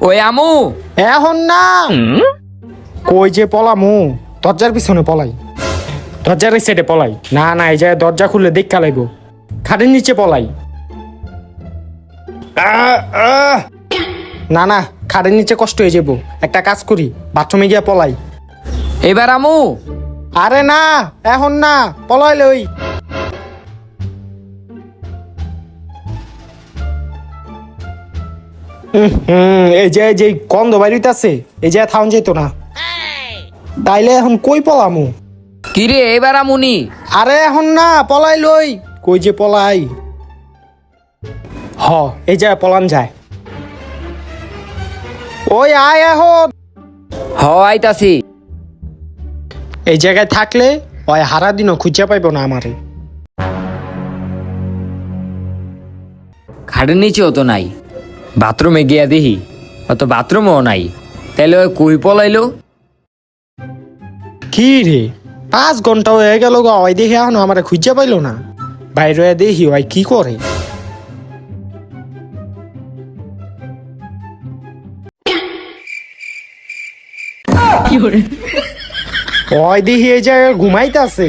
ওই আমু। এখন না। কই যে পলামু? দরজার পিছনে পলাই। দরজার এই সাইডে পলাই। না না এই জায়গায় দরজা খুললে দেখ লাইব খাটের নিচে পলাই। না না খাটের নিচে কষ্ট হয়ে যাব। একটা কাজ করি বাথরুমে গিয়া পলাই। এবার আমু। আরে না এখন না পলাই লই হুম এই যে যে গন্ধ আছে এই যে থাউন যেত না। তাইলে এখন কই পলামু? কিরে এবার আমুনি? আরে এখন না পলাই লই। কই যে পলাই? হ এই যে পলান যায়। ওই আয় এখন। হ আইতাছি। এই জায়গায় থাকলে ওই হারা দিনও খুঁজে পাইব না আমারে। খাটের নিচেও তো নাই। বাথরুমে গিয়া দেখি অত বাথরুমও নাই। তাইলে ওই কুই পলাইলো। কি রে? পাঁচ ঘণ্টা হয়ে গেল গো ওই দেখে এখন আমার খুঁজে পাইলো না। বাইরে দেখি ওই কি করে? ওই দেখি এই জায়গায় ঘুমাইতেছে।